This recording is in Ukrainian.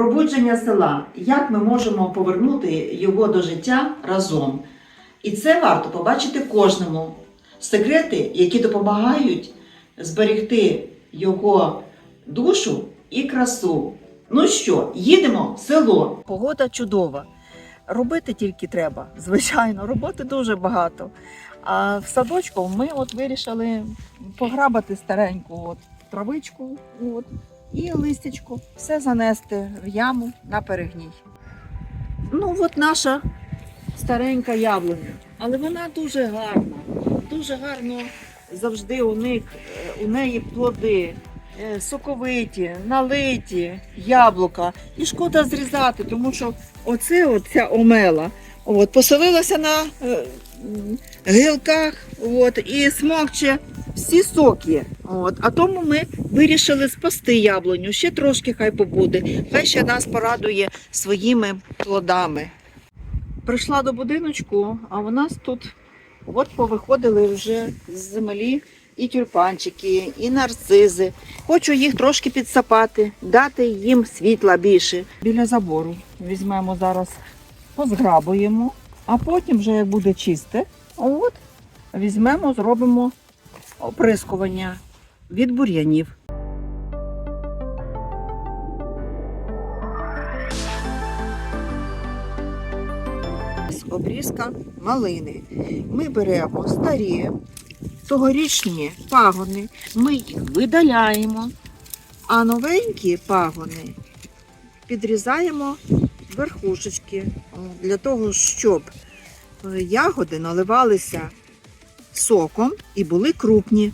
Пробудження села. Як ми можемо повернути його до життя разом? І це варто побачити кожному. Секрети, які допомагають зберегти його душу і красу. Ну що, їдемо в село. Погода чудова. Робити тільки треба, звичайно, роботи дуже багато. А в садочку ми от вирішили пограбати стареньку от, травичку от, і листячку, все занести в яму на перегній. Ну, от наша старенька яблуня, але вона дуже гарна, дуже гарно завжди у них е, у неї плоди. е, Соковиті, налиті яблука. І шкода зрізати, тому що оце от ця омела от, поселилася на е, гілках от, і смокче всі соки. От. А тому ми вирішили спасти яблуню. Ще трошки хай побуде, хай ще нас порадує своїми плодами. Прийшла до будиночку, а у нас тут от повиходили вже з землі і тюльпанчики, і нарцизи. Хочу їх трошки підсапати, дати їм світла більше. Біля забору візьмемо зараз, позграбуємо, а потім, вже як буде чисте, от, візьмемо, зробимо оприскування від бур'янів. Обрізка малини. Ми беремо старі тогорічні пагони, ми їх видаляємо, а новенькі пагони підрізаємо верхушечки для того, щоб е, ягоди наливалися соком і були крупні.